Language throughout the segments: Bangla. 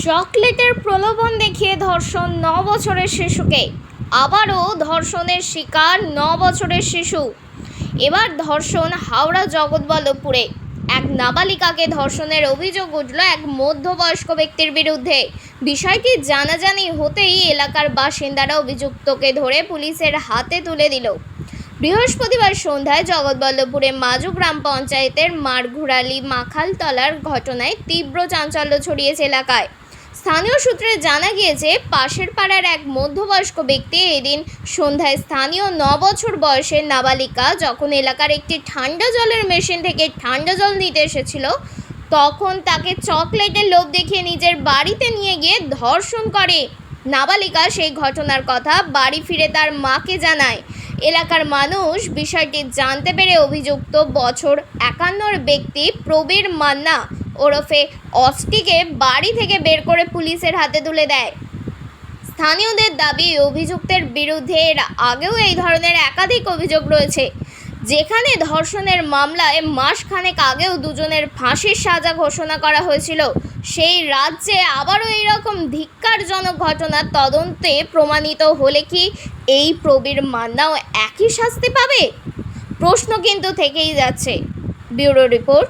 চকলেটের প্রলোভন দেখিয়ে ধর্ষণ ন বছরের শিশুকে। আবারও ধর্ষণের শিকার ন বছরের শিশু। এবার ধর্ষণ হাওড়া জগৎবল্লভপুরে। এক নাবালিকাকে ধর্ষণের অভিযোগ উঠল এক মধ্যবয়স্ক ব্যক্তির বিরুদ্ধে। বিষয়টি জানাজানি হতেই এলাকার বাসিন্দারা অভিযুক্তকে ধরে পুলিশের হাতে তুলে দিল। বৃহস্পতিবার সন্ধ্যায় জগৎবল্লভপুরে মাজু গ্রাম পঞ্চায়েতের মারঘুরালি মাখালতলার ঘটনায় তীব্র চাঞ্চল্য ছড়িয়েছে এলাকায়। স্থানীয় সূত্রে জানা গিয়েছে, পাশের পাড়ার এক মধ্যবয়স্ক ব্যক্তি এদিন সন্ধ্যায় স্থানীয় ন বছর বয়সের নাবালিকা যখন এলাকার একটি ঠান্ডা জলের মেশিন থেকে ঠান্ডা জল নিতে এসেছিল, তখন তাকে চকলেটের লোভ দেখিয়ে নিজের বাড়িতে নিয়ে গিয়ে ধর্ষণ করে। নাবালিকা সেই ঘটনার কথা বাড়ি ফিরে তার মাকে জানায়। এলাকার মানুষ বিষয়টি জানতে পেরে অভিযুক্ত বছর একান্নর ব্যক্তি প্রবীর মান্না ওরফে অস্টিকে বাড়ি থেকে বের করে পুলিশের হাতে তুলে দেয়। স্থানীয়দের দাবি, অভিযুক্তের বিরুদ্ধে এর আগেও এই ধরনের একাধিক অভিযোগ রয়েছে। যেখানে ধর্ষণের মামলায় মাসখানেক আগেও দুজনের ফাঁসির সাজা ঘোষণা করা হয়েছিল। সেই রাজ্যে আবারও এইরকম ধিক্কারজনক ঘটনার তদন্তে প্রমাণিত হলে কি এই প্রবীর মান্নাও একই শাস্তি পাবে? প্রশ্ন কিন্তু থেকেই যাচ্ছে। Bureau report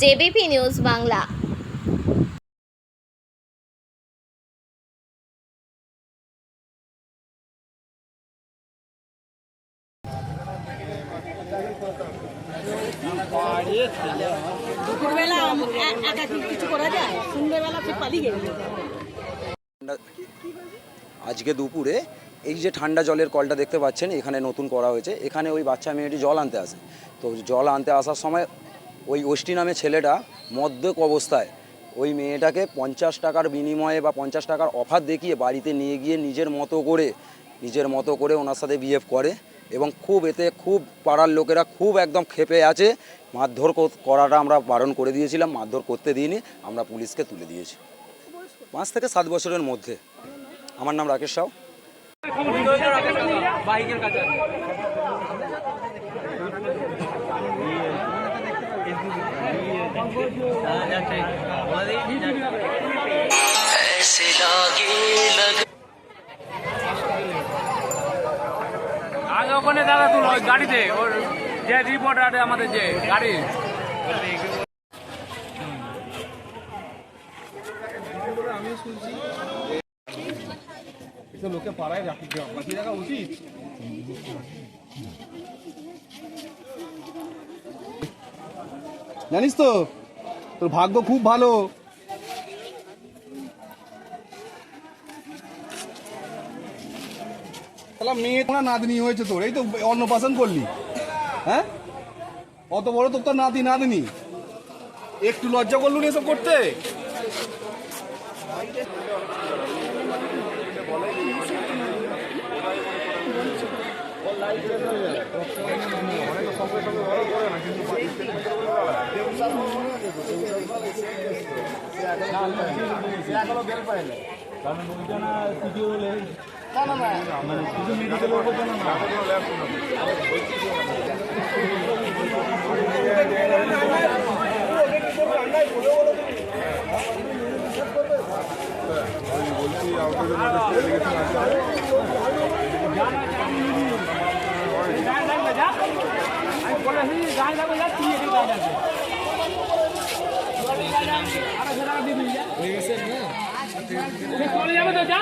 JBP news Bangla. দুপুরবেলা একা কিছু করা যায়? সন্ধ্যেবেলা সে পালিয়ে গেল। আজকে দুপুরে এই যে ঠান্ডা জলের কলটা দেখতে পাচ্ছেন এখানে নতুন করা হয়েছে। এখানে ওই বাচ্চা মেয়েটি জল আনতে আসে। তো জল আনতে আসার সময় ওই ওষ্ঠী নামে ছেলেটা মদ্যক অবস্থায় ওই মেয়েটাকে পঞ্চাশ টাকার বিনিময়ে বা পঞ্চাশ টাকার অফার দেখিয়ে বাড়িতে নিয়ে গিয়ে নিজের মতো করে, নিজের মতো করে ওনার সাথে বিহেভ করে এবং খুব এতে খুব পাড়ার লোকেরা খুব একদম খেপে আছে। মারধর করাটা আমরা বারণ করে দিয়েছিলাম, মারধর করতে দিইনি, আমরা পুলিশকে তুলে দিয়েছি। পাঁচ থেকে সাত বছরের মধ্যে। আমার নাম রাকেশ সাউ বাইকের কাছে আগে ওখানে দাদা তুল ওই গাড়িতে, ওর যে রিপোর্টার আমাদের যে গাড়ি। লোকে পাড়ায় রাখি রাখা উচিত। জানিস তো, তোর ভাগ্য খুব ভালো। তাহলে মেয়ে তোমার নাতনি হয়েছে তোর, এই তো অন্নপ্রাশন করলি। হ্যাঁ? অত বড় তোর তো নাতি নাতনি। একটু লজ্জা করলু না এসব করতে? আমি বলেছি গাড়ি যাব যা তুই এদিকে গাড়ি যাবে আড়াইশো টাকা দিয়ে দিবি যা। সে চলে যাবে তো যা।